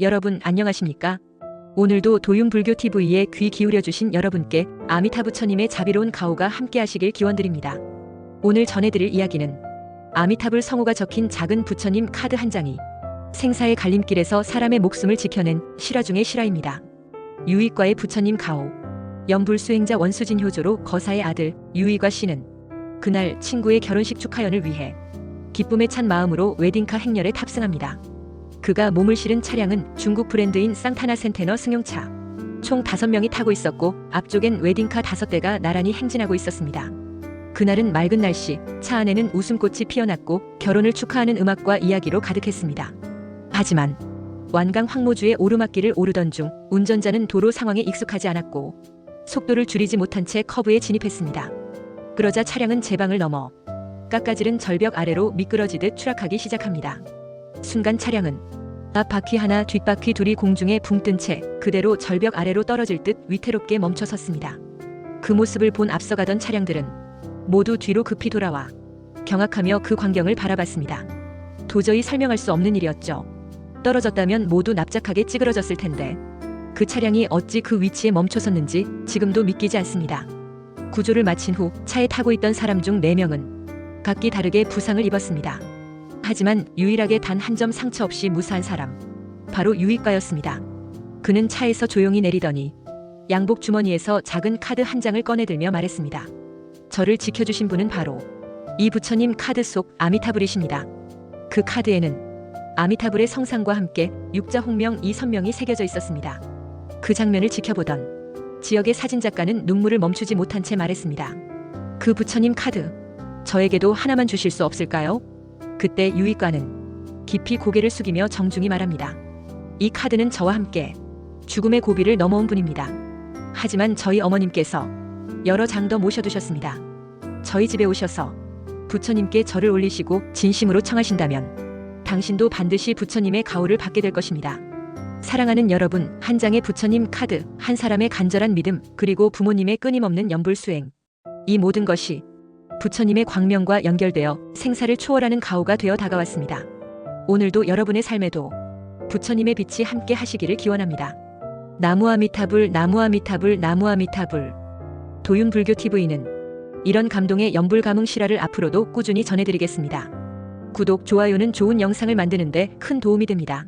여러분 안녕하십니까? 오늘도 도윤불교 TV에 귀 기울여 주신 여러분께 아미타 부처님의 자비로운 가호가 함께 하시길 기원드립니다. 오늘 전해드릴 이야기는 아미타불 성호가 적힌 작은 부처님 카드 한 장이 생사의 갈림길에서 사람의 목숨을 지켜낸 실화 중의 실화입니다. 유익과의 부처님 가호 연불 수행자 원수진 효조로 거사의 아들 유익과 씨는 그날 친구의 결혼식 축하연을 위해 기쁨에 찬 마음으로 웨딩카 행렬에 탑승합니다. 그가 몸을 실은 차량은 중국 브랜드인 쌍타나 센테너 승용차. 총 5명이 타고 있었고 앞쪽엔 웨딩카 5대가 나란히 행진하고 있었습니다. 그날은 맑은 날씨, 차 안에는 웃음꽃이 피어났고 결혼을 축하하는 음악과 이야기로 가득했습니다. 하지만 완강 황모주의 오르막길을 오르던 중 운전자는 도로 상황에 익숙하지 않았고 속도를 줄이지 못한 채 커브에 진입했습니다. 그러자 차량은 제방을 넘어 깎아지른 절벽 아래로 미끄러지듯 추락하기 시작합니다. 순간 차량은 앞 바퀴 하나 뒷바퀴 둘이 공중에 붕 뜬 채 그대로 절벽 아래로 떨어질 듯 위태롭게 멈춰 섰습니다. 그 모습을 본 앞서가던 차량들은 모두 뒤로 급히 돌아와 경악하며 그 광경을 바라봤습니다. 도저히 설명할 수 없는 일이었죠. 떨어졌다면 모두 납작하게 찌그러졌을 텐데 그 차량이 어찌 그 위치에 멈춰 섰는지 지금도 믿기지 않습니다. 구조를 마친 후 차에 타고 있던 사람 중 4명은 각기 다르게 부상을 입었습니다. 하지만 유일하게 단 한 점 상처 없이 무사한 사람. 바로 유익과였습니다. 그는 차에서 조용히 내리더니 양복 주머니에서 작은 카드 한 장을 꺼내들며 말했습니다. 저를 지켜주신 분은 바로 이 부처님 카드 속 아미타불이십니다. 그 카드에는 아미타불의 성상과 함께 육자 홍명 이 선명이 새겨져 있었습니다. 그 장면을 지켜보던 지역의 사진작가는 눈물을 멈추지 못한 채 말했습니다. 그 부처님 카드, 저에게도 하나만 주실 수 없을까요? 그때 유익과는 깊이 고개를 숙이며 정중히 말합니다. 이 카드는 저와 함께 죽음의 고비를 넘어온 분입니다. 하지만 저희 어머님께서 여러 장 더 모셔두셨습니다. 저희 집에 오셔서 부처님께 절을 올리시고 진심으로 청하신다면 당신도 반드시 부처님의 가호를 받게 될 것입니다. 사랑하는 여러분, 한 장의 부처님 카드, 한 사람의 간절한 믿음, 그리고 부모님의 끊임없는 연불 수행. 이 모든 것이 부처님의 광명과 연결되어 생사를 초월하는 가호가 되어 다가왔습니다. 오늘도 여러분의 삶에도 부처님의 빛이 함께 하시기를 기원합니다. 나무아미타불, 나무아미타불, 나무아미타불. 도윤불교 TV는 이런 감동의 연불 감흥 실화를 앞으로도 꾸준히 전해드리겠습니다. 구독, 좋아요는 좋은 영상을 만드는데 큰 도움이 됩니다.